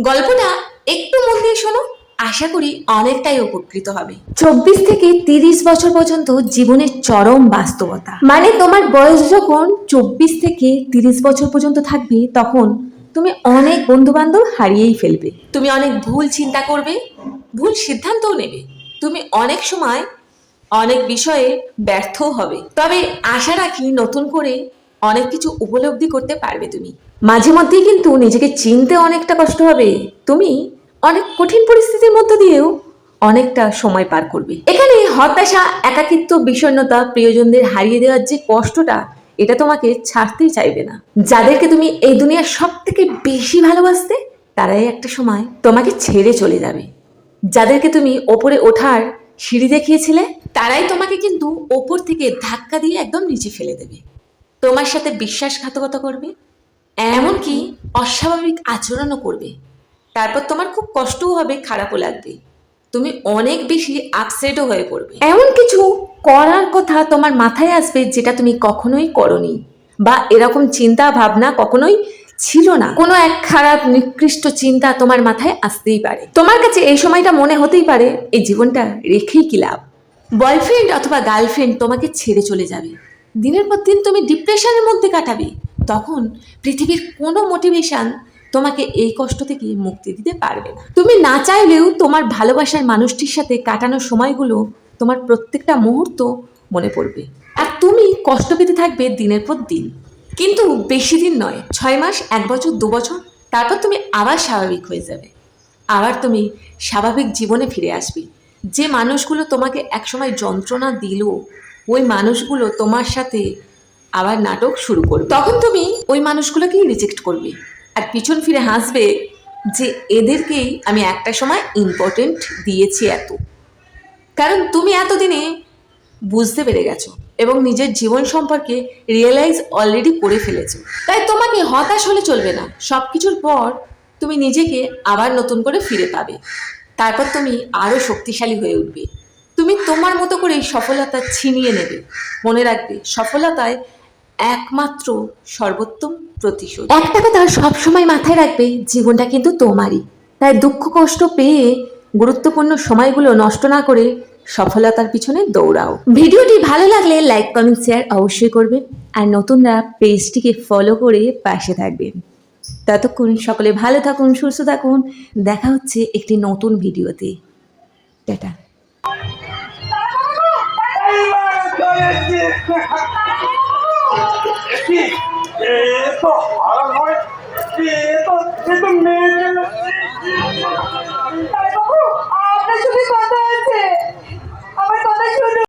গল্পটা একটু মন দিয়ে শোনো। আশা করি অনেকটাই উপকৃত হবে। চব্বিশ থেকে তিরিশ বছর পর্যন্ত জীবনের চরম বাস্তবতা। মানে তোমার বয়স যখন চব্বিশ থেকে তিরিশ বছর পর্যন্ত থাকবে তখন তুমি অনেক বন্ধু বান্ধব হারিয়েই ফেলবে। তুমি অনেক ভুল চিন্তা করবে ভুল সিদ্ধান্তও নেবে। তুমি অনেক সময় অনেক বিষয়ে ব্যর্থও হবে। তবে আশা রাখি নতুন করে অনেক কিছু উপলব্ধি করতে পারবে তুমি। মাঝে মধ্যেই কিন্তু নিজেকে চিনতে অনেকটা কষ্ট হবে। তুমি অনেক কঠিন পরিস্থিতির মধ্য দিয়েও অনেকটা সময় পার করবে। এখানে হতাশা, একাকিত্ব, বিষণ্ণতা প্রিয়জনদের হারিয়ে দেওয়ার যে কষ্টটা, এটা তোমাকে ছাড়তেই চাইবে না। যাদেরকে তুমি এই দুনিয়ার সব থেকে বেশি ভালোবাসতে, তারাই একটা সময় তোমাকে ছেড়ে চলে যাবে। যাদেরকে তুমি ওপরে ওঠার সিঁড়ি দেখিয়েছিলে, তারাই তোমাকে কিন্তু ওপর থেকে ধাক্কা দিয়ে একদম নিচে ফেলে দেবে। তোমার সাথে বিশ্বাসঘাতকতা করবে, এমনকি অস্বাভাবিক আচরণও করবে। তারপর তোমার খুব কষ্টও হবে, খারাপও লাগবে। তুমি অনেক বেশি আপসেটও হয়ে পড়বে। এমন কিছু করার কথা তোমার মাথায় আসবে যেটা তুমি কখনোই করনি বা এরকম চিন্তা ভাবনা কখনোই ছিল না। কোনো এক খারাপ, নিকৃষ্ট চিন্তা তোমার মাথায় আসতেই পারে। তোমার কাছে এই সময়টা মনে হতেই পারে, এই জীবনটা রেখেই কি লাভ? বয়ফ্রেন্ড অথবা গার্লফ্রেন্ড তোমাকে ছেড়ে চলে যাবে। দিনের পর দিন তুমি ডিপ্রেশনের মধ্যে কাটাবে। তখন পৃথিবীর কোনো মোটিভেশন তোমাকে এই কষ্ট থেকে মুক্তি দিতে পারবে না। তুমি না চাইলেও তোমার ভালোবাসার মানুষটির সাথে কাটানোর সময়গুলো তোমার প্রত্যেকটা মুহূর্ত মনে পড়বে। আর তুমি কষ্ট পেতে থাকবে দিনের পর দিন। কিন্তু বেশি দিন নয়, ছয় মাস, এক বছর, দু বছর, তারপর তুমি আবার স্বাভাবিক হয়ে যাবে। আবার তুমি স্বাভাবিক জীবনে ফিরে আসবে। যে মানুষগুলো তোমাকে একসময় যন্ত্রণা দিল ওই মানুষগুলো তোমার সাথে আবার নাটক শুরু করবে। তখন তুমি ওই মানুষগুলোকেই রিজেক্ট করবে। আর পিছন ফিরে হাসবে যে এদেরকেই আমি একটা সময় ইম্পর্টেন্ট দিয়েছি এত। কারণ তুমি এতদিনে বুঝতে পেরে গেছো এবং নিজের জীবন সম্পর্কে রিয়েলাইজ অলরেডি করে ফেলেছো। তাই তোমাকে হতাশ হলে চলবে না। সব কিছুর পর তুমি নিজেকে আবার নতুন করে ফিরে পাবে। তারপর তুমি আরও শক্তিশালী হয়ে উঠবে। তুমি তোমার মতো করে সফলতা ছিনিয়ে নেবে। মনে রাখবে, সফলতায় একমাত্র সর্বোত্তম প্রতিশোধ। একটা কথা সবসময় মাথায় রাখবে, জীবনটা কিন্তু তোমারই। তাই দুঃখ, কষ্ট পেয়ে গুরুত্বপূর্ণ সময়গুলো নষ্ট না করে সফলতার পিছনে দৌড়াও। ভিডিওটি ভালো লাগলে লাইক কমেন্ট শেয়ার অবশ্যই করবেন আর নতুনরা পেজটিকে ফলো করে পাশে থাকবেন ততক্ষণ সকলে ভালো থাকুন, সুস্থ থাকুন। দেখা হচ্ছে একটি নতুন ভিডিওতে। টাটা। Esto.